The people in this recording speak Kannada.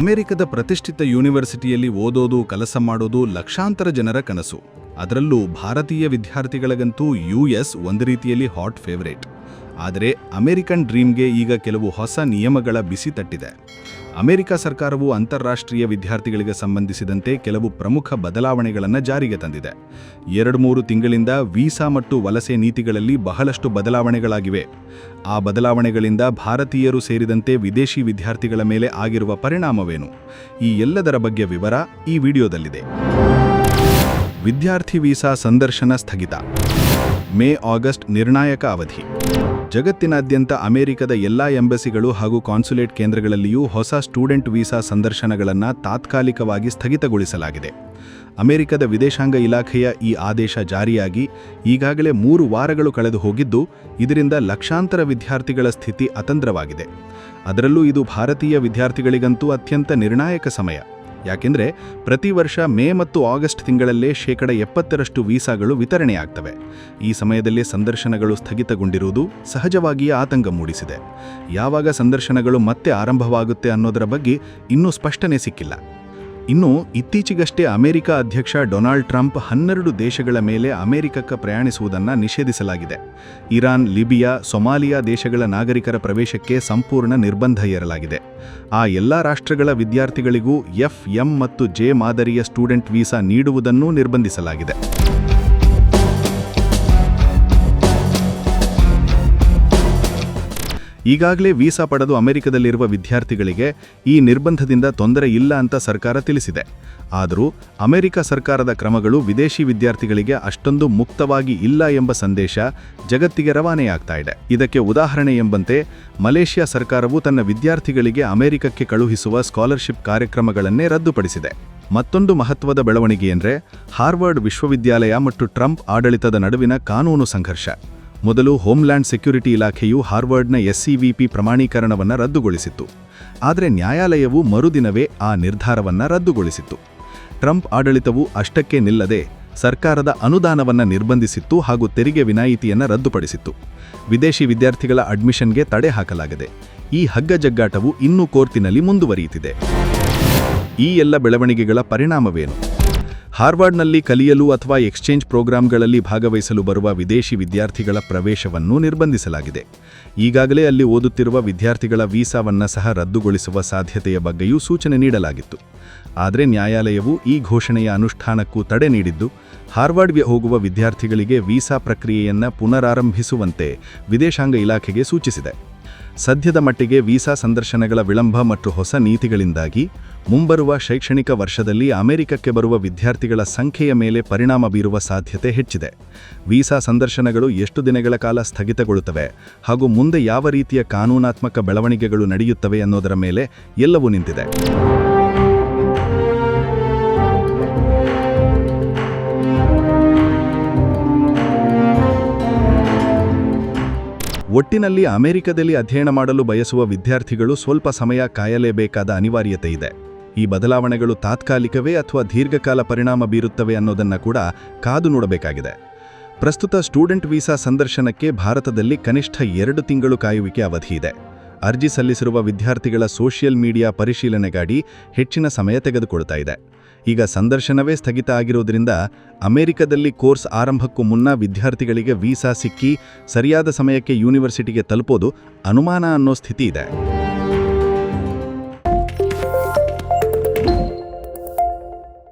ಅಮೆರಿಕದ ಪ್ರತಿಷ್ಠಿತ ಯೂನಿವರ್ಸಿಟಿಯಲ್ಲಿ ಓದೋದು, ಕೆಲಸ ಮಾಡೋದು ಲಕ್ಷಾಂತರ ಜನರ ಕನಸು. ಅದರಲ್ಲೂ ಭಾರತೀಯ ವಿದ್ಯಾರ್ಥಿಗಳಿಗಂತೂ ಯು ಎಸ್ ಒಂದು ರೀತಿಯಲ್ಲಿ ಹಾಟ್ ಫೇವರೇಟ್. ಆದರೆ ಅಮೆರಿಕನ್ ಡ್ರೀಮ್ಗೆ ಈಗ ಕೆಲವು ಹೊಸ ನಿಯಮಗಳ ಬಿಸಿ ತಟ್ಟಿದೆ. ಅಮೆರಿಕ ಸರ್ಕಾರವು ಅಂತಾರಾಷ್ಟ್ರೀಯ ವಿದ್ಯಾರ್ಥಿಗಳಿಗೆ ಸಂಬಂಧಿಸಿದಂತೆ ಕೆಲವು ಪ್ರಮುಖ ಬದಲಾವಣೆಗಳನ್ನು ಜಾರಿಗೆ ತಂದಿದೆ. ಎರಡು ಮೂರು ತಿಂಗಳಿಂದ ವೀಸಾ ಮತ್ತು ವಲಸೆ ನೀತಿಗಳಲ್ಲಿ ಬಹಳಷ್ಟು ಬದಲಾವಣೆಗಳಾಗಿವೆ. ಆ ಬದಲಾವಣೆಗಳಿಂದ ಭಾರತೀಯರು ಸೇರಿದಂತೆ ವಿದೇಶಿ ವಿದ್ಯಾರ್ಥಿಗಳ ಮೇಲೆ ಆಗಿರುವ ಪರಿಣಾಮವೇನು? ಈ ಎಲ್ಲದರ ಬಗ್ಗೆ ವಿವರ ಈ ವಿಡಿಯೋದಲ್ಲಿದೆ. ವಿದ್ಯಾರ್ಥಿ ವೀಸಾ ಸಂದರ್ಶನ ಸ್ಥಗಿತ. ಮೇ, ಆಗಸ್ಟ್ ನಿರ್ಣಾಯಕ ಅವಧಿ. ಜಗತ್ತಿನಾದ್ಯಂತ ಅಮೆರಿಕದ ಎಲ್ಲಾ ಎಂಬಸಿಗಳು ಹಾಗೂ ಕಾನ್ಸುಲೇಟ್ ಕೇಂದ್ರಗಳಲ್ಲಿಯೂ ಹೊಸ ಸ್ಟೂಡೆಂಟ್ ವೀಸಾ ಸಂದರ್ಶನಗಳನ್ನು ತಾತ್ಕಾಲಿಕವಾಗಿ ಸ್ಥಗಿತಗೊಳಿಸಲಾಗಿದೆ. ಅಮೆರಿಕದ ವಿದೇಶಾಂಗ ಇಲಾಖೆಯ ಈ ಆದೇಶ ಜಾರಿಯಾಗಿ ಈಗಾಗಲೇ ಮೂರು ವಾರಗಳು ಕಳೆದು ಹೋಗಿದ್ದು, ಇದರಿಂದ ಲಕ್ಷಾಂತರ ವಿದ್ಯಾರ್ಥಿಗಳ ಸ್ಥಿತಿ ಅತಂತ್ರವಾಗಿದೆ. ಅದರಲ್ಲೂ ಇದು ಭಾರತೀಯ ವಿದ್ಯಾರ್ಥಿಗಳಿಗಂತೂ ಅತ್ಯಂತ ನಿರ್ಣಾಯಕ ಸಮಯ. ಯಾಕೆಂದ್ರೆ ಪ್ರತಿ ವರ್ಷ ಮೇ ಮತ್ತು ಆಗಸ್ಟ್ ತಿಂಗಳಲ್ಲೇ ಶೇಕಡ ಎಪ್ಪತ್ತರಷ್ಟು ವೀಸಾಗಳು ವಿತರಣೆಯಾಗ್ತವೆ. ಈ ಸಮಯದಲ್ಲಿ ಸಂದರ್ಶನಗಳು ಸ್ಥಗಿತಗೊಂಡಿರುವುದು ಸಹಜವಾಗಿಯೇ ಆತಂಕ ಮೂಡಿಸಿದೆ. ಯಾವಾಗ ಸಂದರ್ಶನಗಳು ಮತ್ತೆ ಆರಂಭವಾಗುತ್ತೆ ಅನ್ನೋದರ ಬಗ್ಗೆ ಇನ್ನೂ ಸ್ಪಷ್ಟನೆ ಸಿಕ್ಕಿಲ್ಲ. ಇನ್ನು ಇತ್ತೀಚೆಗಷ್ಟೇ ಅಮೆರಿಕ ಅಧ್ಯಕ್ಷ ಡೊನಾಲ್ಡ್ ಟ್ರಂಪ್ ಹನ್ನೆರಡು ದೇಶಗಳ ಮೇಲೆ ಅಮೆರಿಕಕ್ಕೆ ಪ್ರಯಾಣಿಸುವುದನ್ನು ನಿಷೇಧಿಸಲಾಗಿದೆ. ಇರಾನ್, ಲಿಬಿಯಾ, ಸೊಮಾಲಿಯಾ ದೇಶಗಳ ನಾಗರಿಕರ ಪ್ರವೇಶಕ್ಕೆ ಸಂಪೂರ್ಣ ನಿರ್ಬಂಧ ಏರಲಾಗಿದೆ ಆ ಎಲ್ಲ ರಾಷ್ಟ್ರಗಳ ವಿದ್ಯಾರ್ಥಿಗಳಿಗೂ ಎಫ್ ಎಂ ಮತ್ತು ಜೆ ಮಾದರಿಯ ಸ್ಟೂಡೆಂಟ್ ವೀಸಾ ನೀಡುವುದನ್ನೂ ನಿರ್ಬಂಧಿಸಲಾಗಿದೆ. ಈಗಾಗಲೇ ವೀಸಾ ಪಡೆದು ಅಮೆರಿಕದಲ್ಲಿರುವ ವಿದ್ಯಾರ್ಥಿಗಳಿಗೆ ಈ ನಿರ್ಬಂಧದಿಂದ ತೊಂದರೆ ಇಲ್ಲ ಅಂತ ಸರ್ಕಾರ ತಿಳಿಸಿದೆ. ಆದರೂ ಅಮೆರಿಕ ಸರ್ಕಾರದ ಕ್ರಮಗಳು ವಿದೇಶಿ ವಿದ್ಯಾರ್ಥಿಗಳಿಗೆ ಅಷ್ಟೊಂದು ಮುಕ್ತವಾಗಿ ಇಲ್ಲ ಎಂಬ ಸಂದೇಶ ಜಗತ್ತಿಗೆ ರವಾನೆಯಾಗ್ತಾ ಇದೆ. ಇದಕ್ಕೆ ಉದಾಹರಣೆ ಎಂಬಂತೆ, ಮಲೇಷ್ಯಾ ಸರ್ಕಾರವು ತನ್ನ ವಿದ್ಯಾರ್ಥಿಗಳಿಗೆ ಅಮೆರಿಕಕ್ಕೆ ಕಳುಹಿಸುವ ಸ್ಕಾಲರ್ಶಿಪ್ ಕಾರ್ಯಕ್ರಮಗಳನ್ನೇ ರದ್ದುಪಡಿಸಿದೆ. ಮತ್ತೊಂದು ಮಹತ್ವದ ಬೆಳವಣಿಗೆ ಎಂದರೆ ಹಾರ್ವರ್ಡ್ ವಿಶ್ವವಿದ್ಯಾಲಯ ಮತ್ತು ಟ್ರಂಪ್ ಆಡಳಿತದ ನಡುವಿನ ಕಾನೂನು ಸಂಘರ್ಷ. ಮೊದಲು ಹೋಮ್ಲ್ಯಾಂಡ್ ಸೆಕ್ಯುರಿಟಿ ಇಲಾಖೆಯು ಹಾರ್ವರ್ಡ್ನ ಎಸ್ಸಿವಿಪಿ ಪ್ರಮಾಣೀಕರಣವನ್ನು ರದ್ದುಗೊಳಿಸಿತ್ತು. ಆದರೆ ನ್ಯಾಯಾಲಯವು ಮರುದಿನವೇ ಆ ನಿರ್ಧಾರವನ್ನು ರದ್ದುಗೊಳಿಸಿತ್ತು. ಟ್ರಂಪ್ ಆಡಳಿತವು ಅಷ್ಟಕ್ಕೆ ನಿಲ್ಲದೆ ಸರ್ಕಾರದ ಅನುದಾನವನ್ನು ನಿರ್ಬಂಧಿಸಿತ್ತು ಹಾಗೂ ತೆರಿಗೆ ವಿನಾಯಿತಿಯನ್ನು ರದ್ದುಪಡಿಸಿತ್ತು. ವಿದೇಶಿ ವಿದ್ಯಾರ್ಥಿಗಳ ಅಡ್ಮಿಷನ್ಗೆ ತಡೆ ಹಾಕಲಾಗಿದೆ. ಈ ಹಗ್ಗಜಗ್ಗಾಟವು ಇನ್ನೂ ಕೋರ್ಟಿನಲ್ಲಿ ಮುಂದುವರಿಯುತ್ತಿದೆ. ಈ ಎಲ್ಲ ಬೆಳವಣಿಗೆಗಳ ಪರಿಣಾಮವೇನು? ಹಾರ್ವರ್ಡ್ನಲ್ಲಿ ಕಲಿಯಲು ಅಥವಾ ಎಕ್ಸ್ಚೇಂಜ್ ಪ್ರೋಗ್ರಾಂಗಳಲ್ಲಿ ಭಾಗವಹಿಸಲು ಬರುವ ವಿದೇಶಿ ವಿದ್ಯಾರ್ಥಿಗಳ ಪ್ರವೇಶವನ್ನು ನಿರ್ಬಂಧಿಸಲಾಗಿದೆ. ಈಗಾಗಲೇ ಅಲ್ಲಿ ಓದುತ್ತಿರುವ ವಿದ್ಯಾರ್ಥಿಗಳ ವೀಸಾವನ್ನು ಸಹ ರದ್ದುಗೊಳಿಸುವ ಸಾಧ್ಯತೆಯ ಬಗ್ಗೆಯೂ ಸೂಚನೆ ನೀಡಲಾಗಿತ್ತು. ಆದರೆ ನ್ಯಾಯಾಲಯವು ಈ ಘೋಷಣೆಯ ಅನುಷ್ಠಾನಕ್ಕೂ ತಡೆ ನೀಡಿದ್ದು, ಹಾರ್ವಾರ್ಡ್ಗೆ ಹೋಗುವ ವಿದ್ಯಾರ್ಥಿಗಳಿಗೆ ವೀಸಾ ಪ್ರಕ್ರಿಯೆಯನ್ನು ಪುನರಾರಂಭಿಸುವಂತೆ ವಿದೇಶಾಂಗ ಇಲಾಖೆಗೆ ಸೂಚಿಸಿದೆ. ಸದ್ಯದ ಮಟ್ಟಿಗೆ ವೀಸಾ ಸಂದರ್ಶನಗಳ ವಿಳಂಬ ಮತ್ತು ಹೊಸ ನೀತಿಗಳಿಂದಾಗಿ ಮುಂಬರುವ ಶೈಕ್ಷಣಿಕ ವರ್ಷದಲ್ಲಿ ಅಮೆರಿಕಕ್ಕೆ ಬರುವ ವಿದ್ಯಾರ್ಥಿಗಳ ಸಂಖ್ಯೆಯ ಮೇಲೆ ಪರಿಣಾಮ ಬೀರುವ ಸಾಧ್ಯತೆ ಹೆಚ್ಚಿದೆ. ವೀಸಾ ಸಂದರ್ಶನಗಳು ಎಷ್ಟು ದಿನಗಳ ಕಾಲ ಸ್ಥಗಿತಗೊಳ್ಳುತ್ತವೆ ಹಾಗೂ ಮುಂದೆ ಯಾವ ರೀತಿಯ ಕಾನೂನಾತ್ಮಕ ಬೆಳವಣಿಗೆಗಳು ನಡೆಯುತ್ತವೆ ಅನ್ನೋದರ ಮೇಲೆ ಎಲ್ಲವೂ ನಿಂತಿದೆ. ಒಟ್ಟಿನಲ್ಲಿ ಅಮೆರಿಕದಲ್ಲಿ ಅಧ್ಯಯನ ಮಾಡಲು ಬಯಸುವ ವಿದ್ಯಾರ್ಥಿಗಳು ಸ್ವಲ್ಪ ಸಮಯ ಕಾಯಲೇಬೇಕಾದ ಅನಿವಾರ್ಯತೆ ಇದೆ. ಈ ಬದಲಾವಣೆಗಳು ತಾತ್ಕಾಲಿಕವೇ ಅಥವಾ ದೀರ್ಘಕಾಲ ಪರಿಣಾಮ ಬೀರುತ್ತವೆ ಅನ್ನೋದನ್ನು ಕೂಡ ಕಾದು ನೋಡಬೇಕಾಗಿದೆ. ಪ್ರಸ್ತುತ ಸ್ಟೂಡೆಂಟ್ ವೀಸಾ ಸಂದರ್ಶನಕ್ಕೆ ಭಾರತದಲ್ಲಿ ಕನಿಷ್ಠ ಎರಡು ತಿಂಗಳು ಕಾಯುವಿಕೆ ಅವಧಿ ಇದೆ. ಅರ್ಜಿ ಸಲ್ಲಿಸಿರುವ ವಿದ್ಯಾರ್ಥಿಗಳ ಸೋಷಿಯಲ್ ಮೀಡಿಯಾ ಪರಿಶೀಲನೆಗಾಗಿ ಹೆಚ್ಚಿನ ಸಮಯ ತೆಗೆದುಕೊಳ್ತಾ ಇದೆ. ಈಗ ಸಂದರ್ಶನವೇ ಸ್ಥಗಿತ ಆಗಿರುವುದರಿಂದ ಅಮೆರಿಕದಲ್ಲಿ ಕೋರ್ಸ್ ಆರಂಭಕ್ಕೂ ಮುನ್ನ ವಿದ್ಯಾರ್ಥಿಗಳಿಗೆ ವೀಸಾ ಸಿಕ್ಕಿ ಸರಿಯಾದ ಸಮಯಕ್ಕೆ ಯೂನಿವರ್ಸಿಟಿಗೆ ತಲುಪೋದು ಅನುಮಾನ ಅನ್ನೋ ಸ್ಥಿತಿ ಇದೆ.